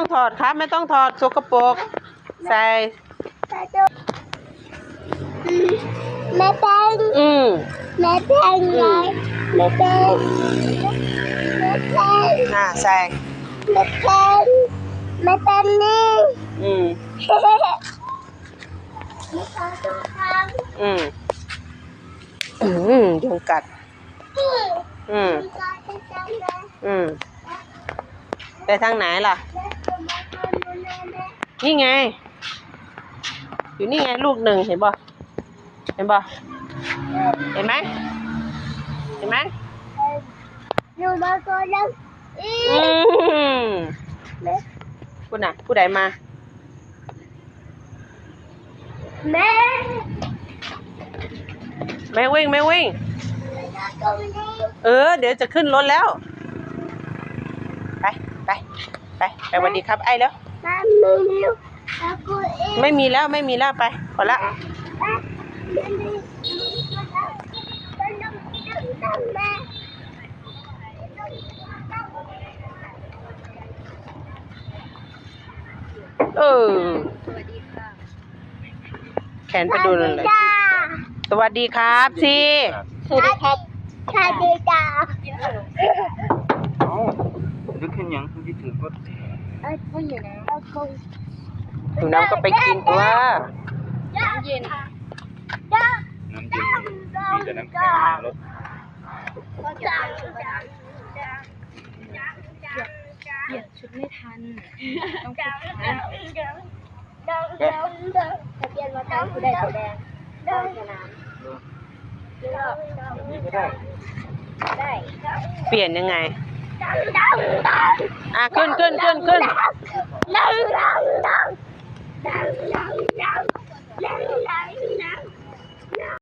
ต้องถอดครับ ไม่ต้องถอดสกปรกใส่แม่แป้งอืมแม่แป้งไงแม่แป้งแม่แป้งอ่าใส่แม่แป้งแม่แป้งนี่อืมแม่แป้งตรงกลางอืมอืมยุงกัด อืมตรงกลางตรงกลางเลยอืมไปทางไหนล่ะแม่ตัวแม่ตัว นู้นแม่แม่นี่ไง อยู่นี่ไงลูกหนึ่งเห็นบ่เห็นบ่เห็นไหมเห็นไหมหนูมาตัวนึงอีอืมแม่ผู้น่ะผู้ใดมา แม่ไม่วิ่งไม่วิ่งตรงนี้เออ เดี๋ยวจะขึ้นรถแล้ว ไป ไป ไป ไปสวัสดีครับ ไอ้แล้ว แม่ไม่รู้แล้วกูเองไม่มีแล้วไม่มีแล้วไปพอละแม่ไม่รู้แล้วแล้วแม่เออแขนไปดูนั่นเลยจ้าสวัสดีครับสิสวัสดีครับสวัสดีจ้าเอ้านึกขึ้นยังที่ถือก็ เอ้ยคุณอยู่ไหนเอาคุณหนูน้ำก็ไปกินตัวน้ำเย็นจ้าน้ำเย็นมีแต่น้ำแข็งในรถจ้าเปลี่ยนชุดไม่ทัน ต้องจ้าฝึกจ้าช้าจ้าจ้าจ้าทะเบียนรถไฟคือได้สีแดงได้สนามแบบนี้ก็ได้ได้ เปลี่ยนยังไง à cơn cơn cơn cơn Hãy subscribe cho kênh Ghiền Mì Gõ Để không